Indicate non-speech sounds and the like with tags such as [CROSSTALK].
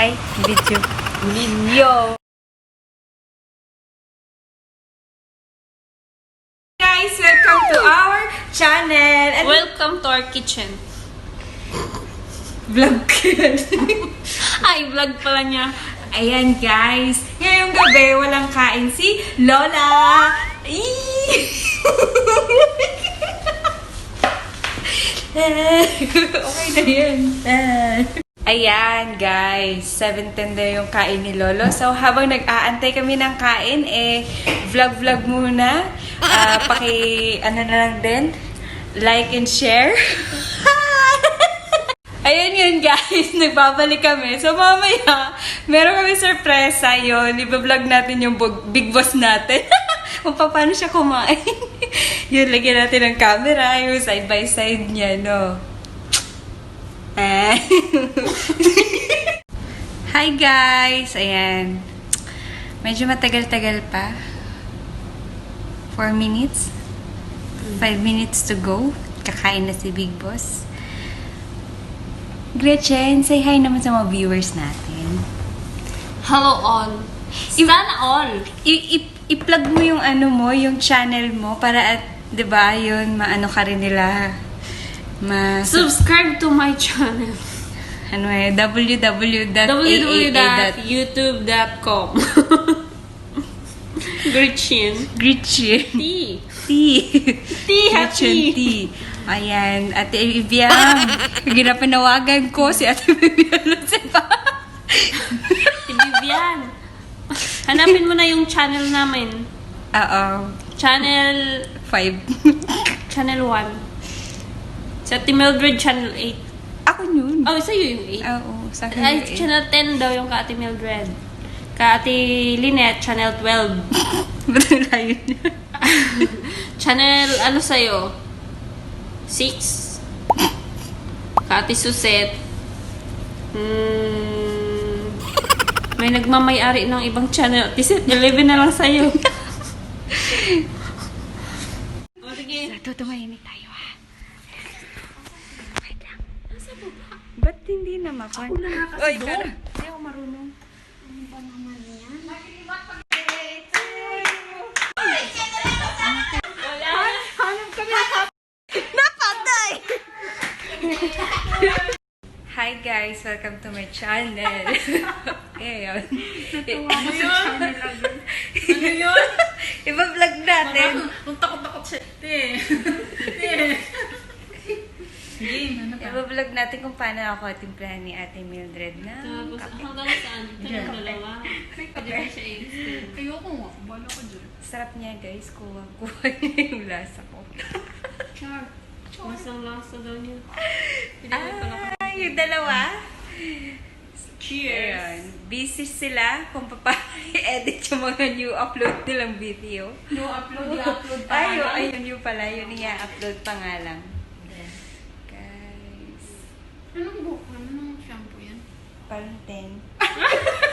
Ay, video. Video. Guys, welcome to our channel. And Welcome to our kitchen. vlog. [LAUGHS] Ay, vlog pala niya. Ayan guys, ngayong gabi walang kain si Lola. [LAUGHS] Okay na yan. Ayan guys, 7.10 na yung kain ni Lolo. So habang nag-aantay kami ng kain, eh, vlog-vlog muna. Ah, paki, ano na lang din, like and share. [LAUGHS] Ayun yun guys, [LAUGHS] nagbabalik kami. So mamaya, meron kami sorpresa yun. Iba-vlog natin yung big boss natin. [LAUGHS] Kung pa- paano siya kumain. yun, lagyan natin ng camera, yung side by side niya, no? Ah. [LAUGHS] Hi guys! Ayan. Medyo matagal-tagal pa. 4 minutes. 5 minutes to go. Kakain na si Big Boss. Gretchen, say hi naman sa mga viewers natin. Hello all. Sana all. I- i- i-plug mo yung ano mo, yung channel mo para at, 'di ba, yun maano ka rin nila Subscribe to my channel. ano eh www.youtube.com [LAUGHS] Gretchen. Gretchen. T. T. T. Gretchen Happy. T. Ayan, Ate Vivian. [LAUGHS] Ginapanawagan ko si Ate Vivian Lucepa. [LAUGHS] Si Vivian. Hanapin mo na yung channel namin. Oo. Channel Five. Channel 1. Sa Team Mildred, Channel 8. Ako yun. Oh, sa'yo yung 8. Oo, sa akin Ay, yun eh. Channel 10 daw yung ka Ate Mildred. Ka Ate Lynette, Channel 12. [LAUGHS] Ba't ang layo niya? [LAUGHS] Channel, ano sa'yo? 6. Ka Ate Suset. Hmm, may nagmamayari ng ibang channel. Ate Suset, 11 na lang sa'yo. [LAUGHS] o, sige. Ito, tumahimik tayo Ba't hindi na mapan? Oy, kara. Hindi ako marunong. Hanap kami ng kap... Napatay! Hi guys! Welcome to my channel. [LAUGHS] Ngayon. Ano yun? Ano yun? Iba-vlog natin. Kung takot-takot siya. Te. Te. [LAUGHS] Game, ano ka? Iba-vlog natin kung paano ako timplahan ni Ate Mildred na Tapos kape. hanggang saan? Ito yung dalawa. Pwede ba siya i-extend? Ayoko nga. Bala ko dyan. Sarap niya guys. Kuha-kuha [LAUGHS] niya yung lasa ko. Char. Masang lasa daw niya. Pwede ba pala ko? Ah, yung dalawa. Cheers! Ayan. Busy sila kung pa-edit [LAUGHS] yung mga new upload nilang video. No upload, i-upload pa. Ay, yun, ayun yung pala. Yun i-upload pa nga lang. Anong buhok? Ano nung shampoo yan? Parang [LAUGHS] 10.